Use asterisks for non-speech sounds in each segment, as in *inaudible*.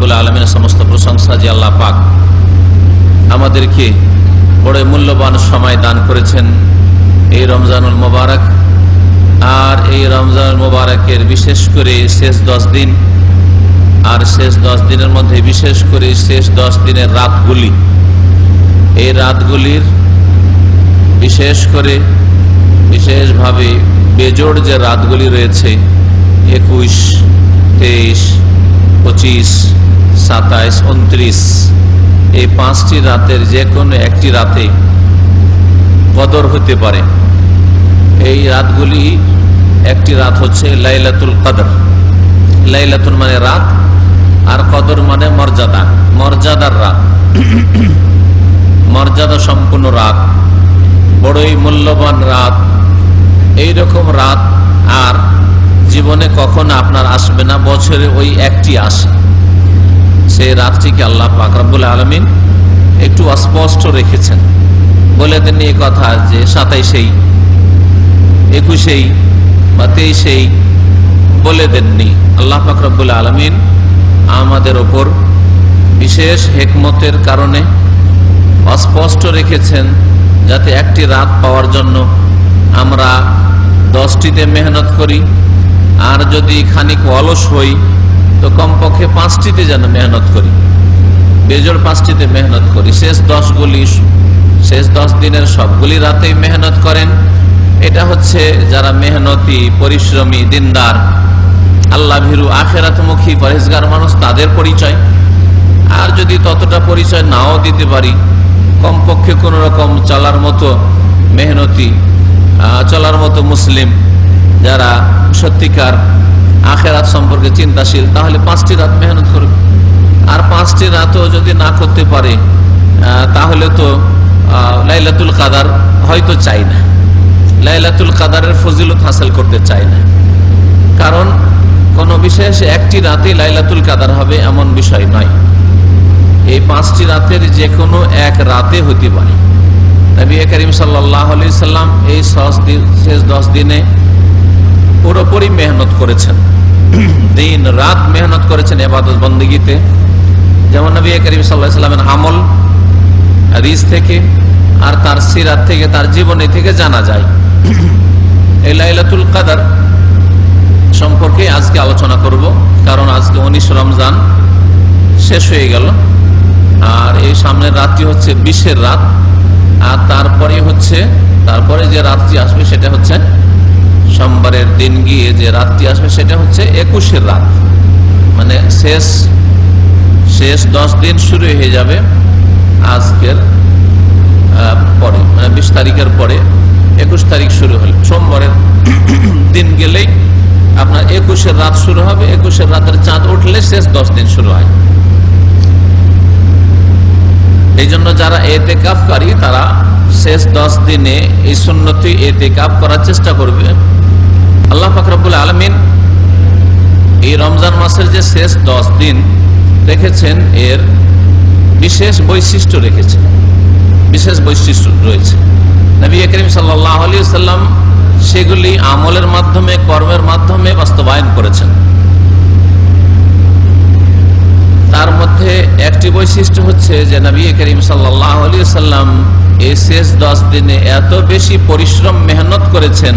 রব্বুল আলমিনের সমস্ত প্রশংসা যে আল্লাহ পাক আমাদেরকে বড় মূল্যবান সময় দান করেছেন এই রমজানুল মোবারক। আর এই রমজানুল মোবারকের বিশেষ করে শেষ দশ দিন, আর শেষ দশ দিনের মধ্যে বিশেষ করে শেষ দশ দিনের রাতগুলি। এই রাতগুলির বিশেষ করে বিশেষভাবে বেজোড় যে রাতগুলি রয়েছে, একুশ, তেইশ পঁচিশ, সাতাইশ, উনত্রিশ। এই পাঁচটি রাতের যে কোনো একটি রাতে কদর হতে পারে। এই রাতগুলি একটি রাত হচ্ছে লাইলাতুল কদর। লাইলাতুল মানে রাত, আর কদর মানে মর্যাদা, মর্যাদার রাত। মর্যাদা সম্পূর্ণ রাত, বড়ই মূল্যবান রাত। এই রকম রাত আর জীবনে কখনো আপনার আসবে না, বছরে ওই একটি আসে। সেই রাতটিকে আল্লাহ পাকরাবুল আলমিন একটু অস্পষ্ট রেখেছেন। বলে দেননি এই কথা যে সাতাইশেই, একুশেই বা তেইশেই বলে দেননি। আল্লাহ ফাকরাবুল আলমিন আমাদের ওপর বিশেষ হেকমতের কারণে অস্পষ্ট রেখেছেন যাতে একটি রাত পাওয়ার জন্য আমরা দশটিতে মেহনত করি আর যদি খানিক অলস হই, তো কমপক্ষে পাঁচটিতে যেন মেহনত করি। বেজোড় পাঁচটিতে মেহনত করি। শেষ দশগুলি শেষ দশ দিনের সবগুলি রাতেই মেহনত করেন। এটা হচ্ছে যারা মেহনতি, পরিশ্রমী, দিনদার, আল্লাহ ভীরু, আখেরাতমুখী পরেজগার মানুষ, তাদের পরিচয়। আর যদি ততটা পরিচয় নাও দিতে পারি, কমপক্ষে কোনো রকম চলার মতো মেহনতি চলার মতো মুসলিম যারা সত্যিকার আখেরাত সম্পর্কে চিন্তাশীল, তাহলে পাঁচটি রাত মেহনত করবে আর পাঁচটি রাতও যদি না করতে পারে তাহলে তো লাইলাতুল কাদার হয়তো চাই না। লাইলাতুল কাদারের ফজিলত হাসিল করতে চাই না। কারণ কোনো বিশেষ একটি রাতে লাইলাতুল কাদার হবে এমন বিষয় নয়। এই পাঁচটি রাতের যে কোনো এক রাতে হতে পারে। নবী করিম সাল্লাহ আলি সাল্লাম এই শেষ দশ দিনে পুরোপুরি মেহনত করেছেন। *clears throat* দিন, রাত মেহনত করেছেন এবাদত বন্দীগীতে। যেমন নবী করিম সাল্লাহ সাল্লামের আমল রিস থেকে আর তার সিরাত থেকে, তার জীবনী থেকে জানা যায়। *clears throat* এই লাইলাতুল কাদার সম্পর্কে আজকে আলোচনা করব, কারণ আজকে উনিশ রমজান শেষ হয়ে গেল। আর এই সামনের রাতটি হচ্ছে বিশের রাত, আর তারপরে হচ্ছে, তারপরে যে রাতটি আসবে সেটা হচ্ছে সোমবারের দিন গিয়ে যে রাতটি আসবে, সেটা হচ্ছে একুশের রাত। মানে শেষ শেষ দশ দিন শুরু হয়ে যাবে আজকের পরে মানে বিশ তারিখের পরে। একুশ তারিখ শুরু হল, সোমবারের *coughs* দিন গেলেই আপনার একুশের রাত শুরু হবে। একুশের রাতের চাঁদ উঠলে শেষ দশ দিন শুরু হয়। এই জন্য যারা এতে কাপকারী তারা শেষ দশ দিনে এই সুন্নতি এতে কাপ করার চেষ্টা করবে। আল্লাহ ফাকরাবুল আলমিন এই রমজান মাসের যে শেষ দশ দিন রেখেছেন, এর বিশেষ বৈশিষ্ট্য রেখেছেন। বিশেষ বৈশিষ্ট্য রয়েছে। নবী করিম সাল্লাহ আলী সাল্লাম সেগুলি আমলের মাধ্যমে, কর্মের মাধ্যমে বাস্তবায়ন করেছেন। তার মধ্যে একটি বৈশিষ্ট্য হচ্ছে যে নবী করিম সাল্লাহ আলী সাল্লাম এই শেষ দশ দিনে এত বেশি পরিশ্রম, মেহনত করেছেন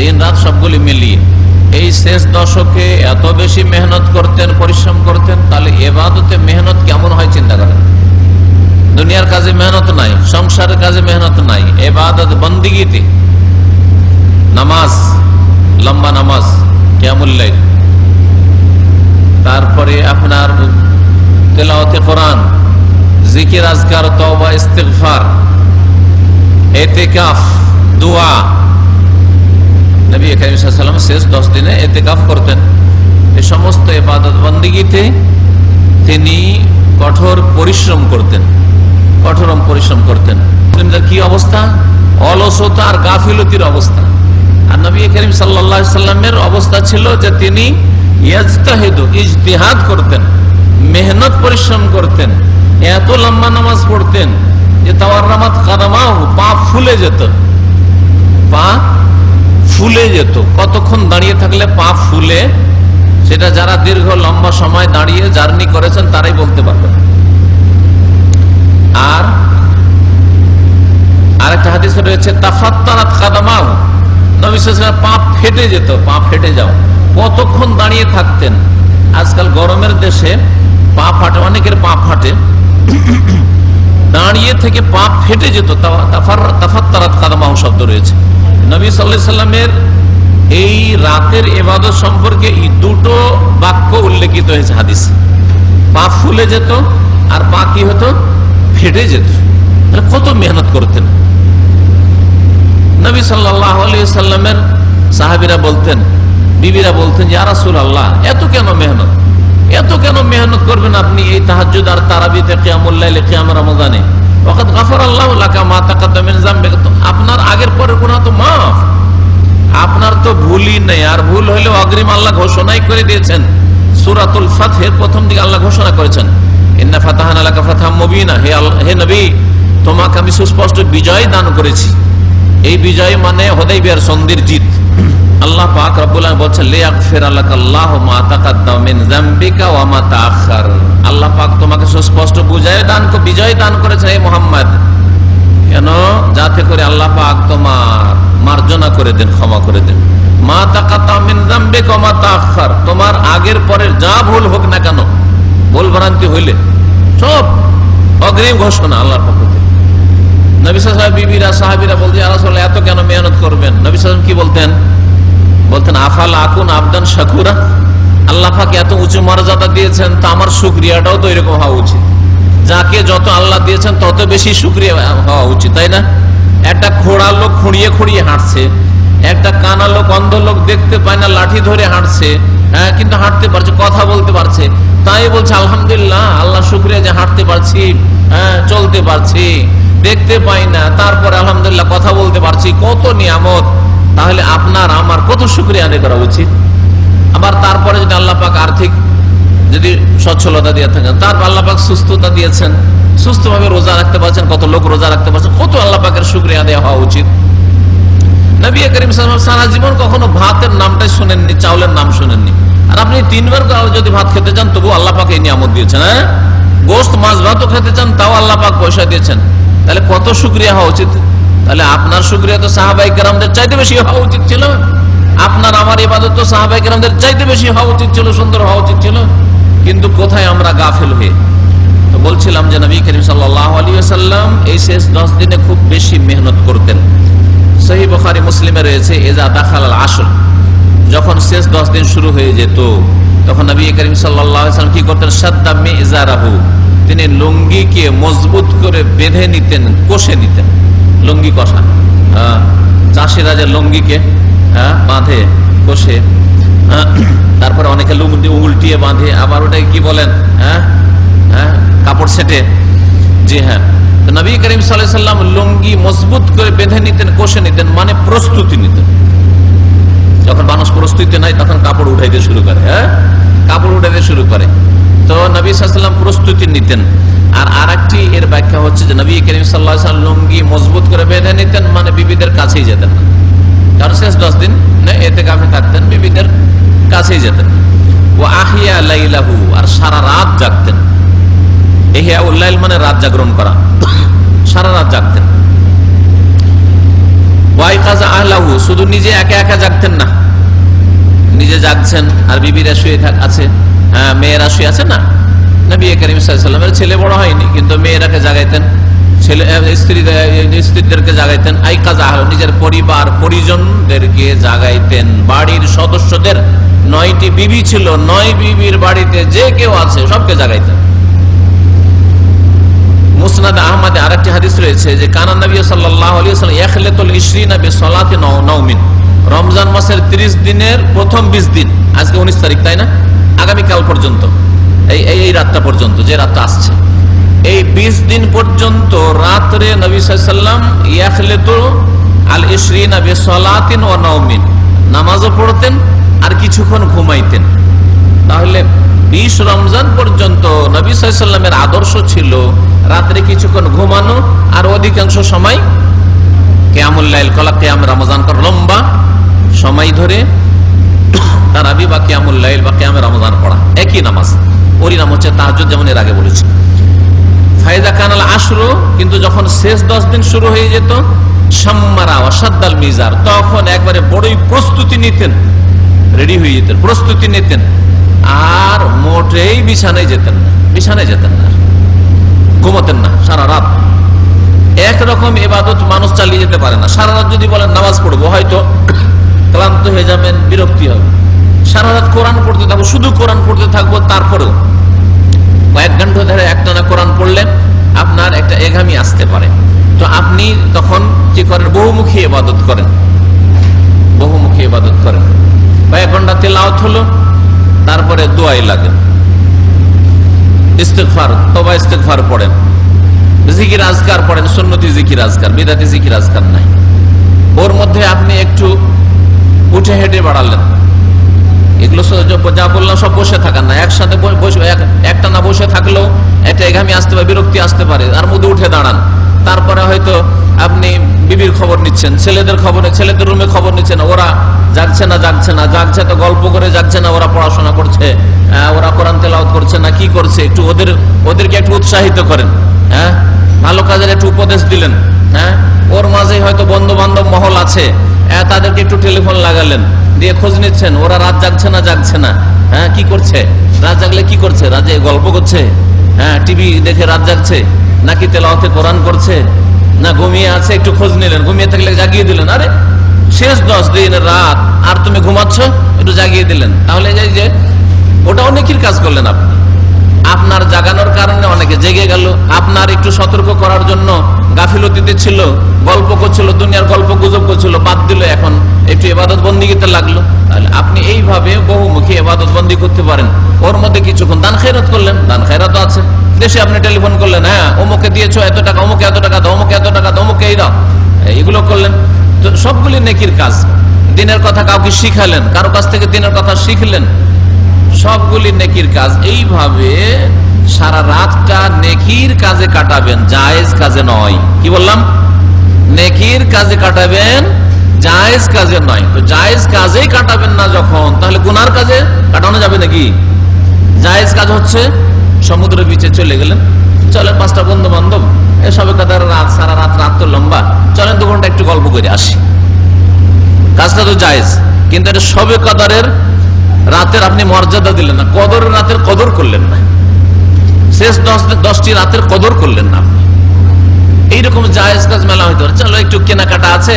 দিন রাত সবগুলি মিলিয়ে। এই শেষ দশকে এত বেশি মেহনত করতেন, পরিশ্রম করতেন, তাহলে এবাদতে মেহনত কেমন হয় চিন্তা করেন? দুনিয়ার কাজে মেহনত নাই, সংসারের কাজে মেহনত নাই এবাদত বন্দিগিতে। নামাজ, লম্বা নামাজ কেমুল্লাই তারপরে আপনার তেলাওতে কোরআন, জিকির, আজকার, তওবা এতে কাফ দোয়া নবী করিম শেষ দশ দিনে এতে এতেকাফ করতেন। এই সমস্ত ইবাদত বন্দিগিতে তিনি কঠোর পরিশ্রম করতেন। কঠোর পরিশ্রম করতেন। কি অবস্থা? অলসতা আর গাফিলতির অবস্থা। আর নবী করিম সাল্লা সাল্লামের অবস্থা ছিল যে তিনি ইয়াজতাহিদু, ইজতিহাদ করতেন, মেহনত পরিশ্রম করতেন, এত লম্বা নামাজ পড়তেন যে তাওয়ার নামাজ কাদামাও পা ফুলে যেত। পা ফুলে যেত। কতক্ষণ দাঁড়িয়ে থাকলে পা ফুলে, সেটা যারা দীর্ঘ লম্বা সময় দাঁড়িয়ে জার্নি করেছেন, তারাই বলতে পারবেন। আর আরেকটা হাদিস রয়েছে, তাফাত্তারাত কাদামাও নবী পা ফেটে যেত, পা ফেটে যাও কতক্ষণ দাঁড়িয়ে থাকতেন? আজকাল গরমের দেশে পা ফাটে, অনেকের পা ফাটে। দাঁড়িয়ে থেকে পা ফেটে যেত তাফাত্তারাত কাদামাও শব্দ রয়েছে। নবী সাল্লাহ সাল্লামের এই রাতের এবাদত সম্পর্কে এই দুটো বাক্য উল্লেখিত হয়েছে হাদিস। পা ফুলে যেত আর পা কি হতো? ফেটে যেত। কত মেহনত করতেন? নবী সাল্লাহ সাল্লামের সাহাবিরা বলতেন, বিবিরা বলতেন যে আরাসুল আল্লাহ এত কেন মেহনত? এত কেন মেহনত করবেন আপনি এই তাহাজুদ আর তারাবিতে কেয়ামুল্লাহ কেয়াম রমজানে? ওখান গাফর আল্লাহ মা তাকাদ্দামিন জামবে আপনার আগের পরের গুণা তো মাফ। আপনার তো ভুলই নেই। আর ভুল হইলেও অগ্রিম আল্লাহ ঘোষণাই করে দিয়েছেন। সুরাতুল ফাতহের প্রথম দিকে আল্লাহ ঘোষণা করেছেন। ইন্না ফাতাহান আলাকা ফাতাহ মুবিনা। হে হে নবী, তোমাকে আমি সুস্পষ্ট বিজয় দান করেছি। এই বিজয় মানে হদাই বিয়ার সন্ধির জিত। আল্লাহ পাক রব্বুল আলামিন বলছেন, লিয়াগফির আলাকা আল্লাহু মা তাকাদ্দাম মিন যামবিকা ওয়া মা তাআখার আল্লাহ পাক তোমাকে সুস্পষ্ট বুঝায় দান বিজয় দান করেছেন, হে মুহাম্মদ। কেন? যাতে করে আল্লাহ পাক তোমার মার্জনা করে দেন, ক্ষমা করে দেন। মা তাকাদ্দাম মিন যামবিকা ওয়া মা তাআখার তোমার আগের পরের যা ভুল হোক না কেন, ভুল ভ্রান্তি হইলে সব অগ্রিম ঘোষণা আল্লাহর পক্ষ থেকে। নবী সাহেব বিবিরা, সাহাবিরা বলতে আল্লাহ এত কেন মেহনত করবেন? নবী সাহেব কি বলতেন? বলতেন, আফাল আকুন আবদান শাকুরা। আল্লাহ পাকে এত উঁচু মর্যাদা দিয়েছেন, তো আমার সুক্রিয়াটাও তো এরকম হওয়া উচিত। যাকে যত আল্লাহ দিয়েছেন, তত বেশি সুক্রিয়া হওয়া উচিত, তাই না? একটা খোড়া লোক খুঁড়িয়ে খুঁড়িয়ে হাঁটছে, একটা কানা লোক, অন্ধ লোক দেখতে পায় না, লাঠি ধরে হাঁটছে হ্যাঁ কিন্তু হাঁটতে পারছে, কথা বলতে পারছে, তাই বলছে, আলহামদুলিল্লাহ, আল্লাহ শুক্রিয়া যে হাঁটতে পারছি হ্যাঁ চলতে পারছি, দেখতে পাই না, তারপরে আলহামদুলিল্লাহ কথা বলতে পারছি, কত নিয়ামত তাহলে আপনার আমার কত শুক্রিয়া আদায় করা উচিত? আবার তারপরে যদি আল্লাহ পাক আর্থিক যদি সচ্ছলতা দিয়ে থাকেন, তারপর আল্লাহ পাক সুস্থতা দিয়েছেন, সুস্থভাবে রোজা রাখতে পারছেন, কত লোক রোজা রাখতে পারছেন, কত আল্লাহ পাকের শুক্রিয়া আদায় হওয়া উচিত? করিম কখনো ভাতের নামটাই শোনেননি, চাউলের নাম শোনেননি। আর আপনি তিনবার যদি ভাত খেতে চান তবু দিয়েছেন হ্যাঁ? মাছ, ভাতও খেতে চান, তাও আল্লাহ পাক পয়সা দিয়েছেন। তাহলে কত শুক্রিয়া হওয়া উচিত? তাহলে আপনার শুক্রিয়া তো সাহাবাই কেরামদের চাইতে বেশি হওয়া উচিত ছিল। আপনার আমার ইবাদত তো সাহাবাই কেরামদের চাইতে বেশি হওয়া উচিত ছিল, সুন্দর হওয়া উচিত ছিল। কিন্তু কোথায় আমরা গাফেল হয়ে? তো বলছিলাম যে নবী করিম সাল্লাম এই শেষ দশ দিনে খুব বেশি মেহনত করতেন। সহি বখারি মুসলিমে রয়েছে এজা দাখাল আসল যখন শেষ দশ দিন শুরু হয়ে যেত, তখন নবী করিম সাল্লাম কি করতেন? সাদ্দামে ইজারাহু। তিনি লুঙ্গিকে মজবুত করে বেঁধে নিতেন, কষে নিতেন। লুঙ্গি কষা। চাষিরা যে লুঙ্গিকে বাঁধে, কষে তারপরে অনেকে লুঙ্গি উল্টিয়ে বাঁধে, আবার ওটাকে কি বলেন হ্যাঁ হ্যাঁ কাপড় সেটে। জি হ্যাঁ। নবী করিম সাল্লাম লুঙ্গি মজবুত করে বেঁধে নিতেন, কষে নিতেন মানে প্রস্তুতি নিতেন। যখন মানুষ প্রস্তুতি নাই তখন কাপড় উঠাইতে শুরু করে হ্যাঁ কাপড় উঠাইতে শুরু করে। তো নবী সাল্লাম প্রস্তুতি নিতেন। আর আর একটি এর ব্যাখ্যা হচ্ছে যে নবী করিম সাল্লাহ লুঙ্গি মজবুত করে বেঁধে নিতেন মানে বিবিদের কাছেই যেতেন না। কারণ শেষ দশ দিন এতে কামে থাকতেন, বিবিদের কাছেই যেতেন। ও আহিয়া লাইলাহু, আর সারা রাত জাগতেন। এহিয়া উল্লাইল মানে রাত জাগরণ করা। সারা রাত জাগতেন। আহলাহু, শুধু নিজে একা একা জাগতেন না। নিজে জাগছেন, আর বিবিরা শুয়ে থাক, আছে। মেয়েরা শুয়ে আছে না? নবী করিম সাল্লামের ছেলে বড় হয়নি, কিন্তু মেয়েরাকে জাগাইতেন। ছেলে স্ত্রী স্ত্রীদেরকে জাগাইতেন। আই কাজা নিজের পরিবার, পরিজনদেরকে জাগাইতেন। বাড়ির সদস্যদের নয়টি বিবি ছিল, নয় বিবির বাড়িতে যে কেউ আছে, সবকে জাগাইতেন। মুসনাদ আহমদে আরেকটি হাদিস রয়েছে যে, কানা নবী সাল্লাহ রমজান মাসের ৩০ দিনের প্রথম ২০ দিন। আজকে উনিশ তারিখ, তাই না? আগামীকাল পর্যন্ত, এই এই রাতটা পর্যন্ত, যে রাতটা আসছে। এই বিশ দিন পর্যন্ত রাত্রে নবী সাল্লাম ইয়াখলে তো আল ইসরিন আবি সলাতিন ও নওমিন। নামাজও পড়তেন আর কিছুক্ষণ ঘুমাইতেন। তাহলে বিশ রমজান পর্যন্ত নবী সাল্লামের আদর্শ ছিল রাত্রে কিছুক্ষণ ঘুমানো আর অধিকাংশ সময় কেয়ামুল্লাইল কলা, কেয়াম রমজান কর লম্বা সময় ধরে তারাবি বা কেয়ামুল্লাইল বা কেয়ামে রমজান পড়া। একই নামাজ। ওরই নাম হচ্ছে তাহাজুদ যেমন এর আগে বলেছি। ফায়দা কানাল আশরো, কিন্তু যখন শেষ দশ দিন শুরু হয়ে যেত মিজার, তখন একবারে বড়ই প্রস্তুতি নিতেন। রেডি হয়ে যেতেন, প্রস্তুতি নিতেন। আর মোটেই বিছানায় যেতেন না, বিছানায় যেতেন না ঘুমতেন না, সারা রাত। একরকম এবাদত মানুষ চালিয়ে যেতে পারে না। সারা রাত যদি বলেন, নামাজ পড়ব, হয়তো ক্লান্ত হয়ে যাবেন, বিরক্তি হবে। সারা রাত কোরআন পড়তে থাকব, শুধু কোরআন পড়তে থাকব, তারপরেও। কয়েক ঘণ্টা ধরে একটানা কোরআন পড়লেন আপনার একটা এঘামি আসতে পারে। তো আপনি তখন কি করেন? বহুমুখী ইবাদত করেন। বহুমুখী ইবাদত করেন। কয়েক ঘণ্টা তেলাওত হলো, তারপরে দোয়াই লাগেন ইস্তেকফার তবা ইস্তেকফার পড়েন। জিকির আজকার পড়েন, সুন্নতি জিকির আজকার, বিদাতি জিকির আজকার নাই। ওর মধ্যে আপনি একটু উঠে হেঁটে বাড়ালেন। এগুলো যা বললাম সব বসে থাকার না। একসাথে একটা না বসে থাকলেও একটা এঘামি আসতে পারে, বিরক্তি আসতে পারে, আর মধ্যে উঠে দাঁড়ান। তারপরে হয়তো আপনি বিবির খবর নিচ্ছেন, ছেলেদের খবর, ছেলেদের রুমে খবর নিচ্ছেন, ওরা জাগছে না জাগছে না, জাগছে তো গল্প করে যাচ্ছে না, ওরা পড়াশোনা করছে ওরা কোরআন তেলাওয়াত করছে না, কি করছে, একটু ওদের, ওদেরকে একটু উৎসাহিত করেন হ্যাঁ? ভালো কাজের একটু উপদেশ দিলেন হ্যাঁ? ওর মাঝেই হয়তো বন্ধু বান্ধব মহল আছে তাদেরকে একটু টেলিফোন লাগালেন দিয়ে খোঁজ নিচ্ছেন, ওরা রাত জাগছে না জাগছে না। হ্যাঁ কি করছে? রাত জাগলে কি করছে? রাজে গল্প করছে? হ্যাঁ টিভি দেখে রাত জাগছে? নাকি তেলাওতে কোরআন করছে? না, ঘুমিয়ে আছে, একটু খোঁজ নিলেন। ঘুমিয়ে থাকলে জাগিয়ে দিলেন। আরে, শেষ দশ দিন রাত। আর তুমি ঘুমাচ্ছ? একটু জাগিয়ে দিলেন। তাহলে যে, ওটা অনেকের কাজ করলেন আপনি। আপনার জাগানোর কারণে অনেকে জেগে গেল। আপনার একটু সতর্ক করার জন্য গাফিলতিতে ছিল, গল্প করছিল, দুনিয়ার গল্প গুজব করছিল, বাদ দিল এখন। একটু এবাদত বন্দিগিতে লাগল। তাহলে আপনি এইভাবে বহুমুখী এবাদত বন্দি করতে পারেন। ওর মধ্যে কিছুক্ষণ দান খেরাত করলেন, দান খেরাত আছে। দেশে আপনি টেলিফোন করলেন হ্যাঁ অমুকে দিয়েছ এত টাকা, অমুকে এত টাকা দাও, অমুকে এত টাকা দাও, অমুকে এই দাও। এগুলো করলেন। তো সবগুলি নেকির কাজ। দিনের কথা কাউকে শিখালেন, কারও কাছ থেকে দিনের কথা শিখলেন। সবগুলি নেকির কাজ। এইভাবে সারা রাতটা নেকির কাজে কাটাবেন, জায়েজ কাজে নয়। কি বললাম? নেকির কাজে কাটাবেন, জায়েজ কাজে নয়। তো জায়েজ কাজেই কাটাবেন না যখন, তাহলে গুনার কাজে কাটানো যাবে নাকি? জায়েজ কাজ হচ্ছে সমুদ্র বিচে চলে গেলেন, চলেন পাঁচটা বন্ধু বান্ধব এসবে কাদার রাত, সারা রাত রাত তো লম্বা, চলেন দু ঘণ্টা একটু গল্প করে আসি। কাজটা তো জায়েজ, কিন্তু এটা সবে কদরের রাতের আপনি মর্যাদা দিলেন না, কদর রাতের কদর করলেন না। শেষ দশ দশটি রাতের কদর করলেন না আপনি। এইরকম জায়েজ কাজ মেলা হইতে পারে। চলো, একটু কেনাকাটা আছে,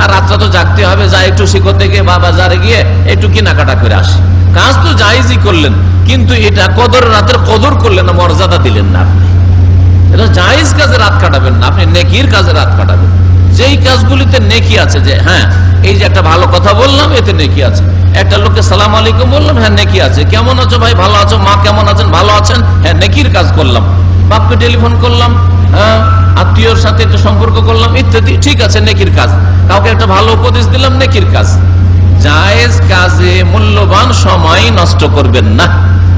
আর রাতটা তো জাগতে হবে যা একটু শিখর থেকে বা বাজারে গিয়ে একটু কেনাকাটা করে আসি। কাজ তো জায়েজই করলেন, কিন্তু এটা কদর রাতের কদর করলেন না, মর্যাদা দিলেন না আপনি। এটা জায়েজ কাজে রাত কাটাবেন না, আপনি নেকির কাজে রাত কাটাবেন। যেই কাজগুলিতে নেকি আছে যে হ্যাঁ এই যে একটা ভালো কথা বললাম, এতে নেকি আছে। একটা লোককে সালাম আলাইকুম বললাম হ্যাঁ নেকি আছে। কেমন আছো ভাই? ভালো আছো? মা কেমন আছেন? ভালো আছেন? হ্যাঁ নেকির কাজ করলাম। বাপকে টেলিফোন করলাম হ্যাঁ আত্মীয়র সাথে একটু সম্পর্ক করলাম, ইত্যাদি। ঠিক আছে, নেকির কাজ। কাউকে একটা ভালো উপদেশ দিলাম, নেকির কাজ। জায়েজ কাজে মূল্যবান সময় নষ্ট করবেন না।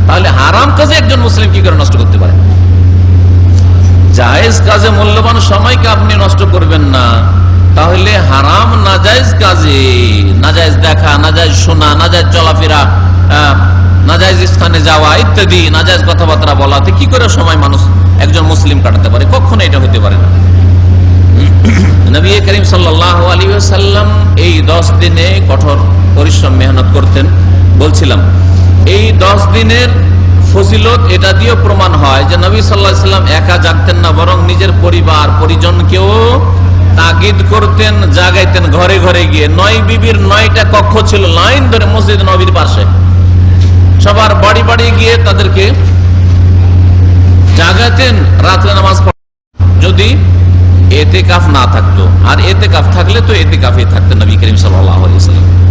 তাহলে হারাম কাজে একজন মুসলিম কি করে নষ্ট করতে পারে? জায়েজ কাজে মূল্যবান সময়কে আপনি নষ্ট করবেন না। তাহলে হারাম নাজায়েজ কাজে। নাজায়েজ দেখা নাজায়েজ শোনা নাজায়েজ চলাফেরা আহ, নাজায়েজ স্থানে যাওয়া ইত্যাদি নাজায়েজ কথাবার্তা বলাতে কি করে সময় মানুষ একজন মুসলিম কাটাতে পারে? কখনো এটা হতে পারে না। করিম সাল্লাম এই দশ দিনে কঠোর পরিশ্রম মেহনত করতেন। বলছিলাম এই দশ দিনের ফজিলত এটা দিয়ে প্রমাণ হয় যে নবী সাল্লাহ সাল্লাম একা জাগতেন না, বরং নিজের পরিবার, পরিজনকেও তাগিদ করতেন, জাগাইতেন ঘরে ঘরে গিয়ে। নয় বিবির নয়টা কক্ষ ছিল লাইন ধরে মসজিদ নবীর পাশে। সবার বাড়ি বাড়ি গিয়ে তাদেরকে জাগাতেন, রাত্রে নামাজ যদি এতে কাফ না থাকতো, আর এতে কাফ থাকলে তো এতে কাফে থাকতেন নবী করিম সাল্লাম।